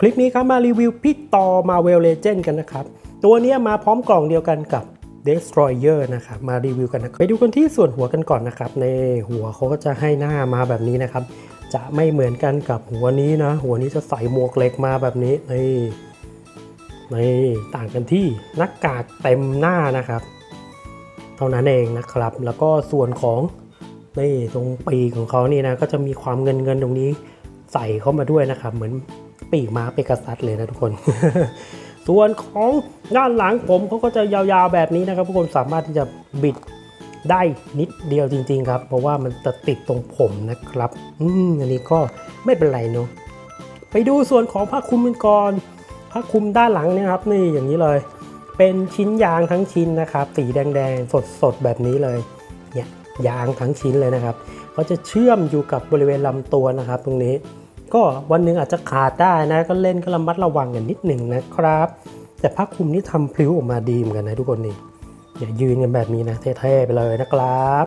คลิปนี้ครับมารีวิวพี่ต่อมาเวลเลเจนกันนะครับ ตัวนี้มาพร้อมกล่องเดียวกันกับ Destroyer นะครับมารีวิวกันนะไปดูกันที่ส่วนหัวกันก่อนนะครับในหัวเขาก็จะให้หน้ามาแบบนี้นะครับ จะไม่เหมือนกันกับหัวนี้นะ หัวนี้จะใส่หมวกเหล็กมาแบบนี้นี่นี่ต่างกันที่หน้ากากเต็มหน้านะครับ เท่านั้นเองนะครับ แล้วก็ส่วนของนี่ตรงปีกของเขานี่นะก็จะมีความเงินเงินตรงนี้ใส่เข้ามาด้วยนะครับ เหมือน ปีกม้าเป็นกัสซัสเลยนะทุกคน ส่วนของด้านหลังผมเขาก็จะยาวๆแบบนี้นะครับทุกคนสามารถที่จะบิดได้นิดเดียวจริง ๆ ครับ เพราะว่ามันจะติดตรงผมนะครับ อืมอันนี้ก็ไม่เป็นไรเนาะไปดูส่วนของผ้าคลุมกันก่อนผ้าคลุมด้านหลังเนี่ยครับ นี่อย่างนี้เลย เป็นชิ้นยางทั้งชิ้นนะครับ สีแดงๆสดๆแบบนี้เลยเนี่ยยางทั้งชิ้นเลยนะครับเขาจะเชื่อมอยู่กับบริเวณลำตัวนะครับ ตรงนี้ ก็วันหนึ่งอาจจะขาดได้นะ ก็เล่นก็ระมัดระวังกันนิดหนึ่งนะครับ แต่ผ้าคลุมนี่ทำพลิ้วออกมาดีเหมือนกันนะทุกคนนี่อย่ายืนกันแบบนี้นะเท่ๆไปเลยนะครับ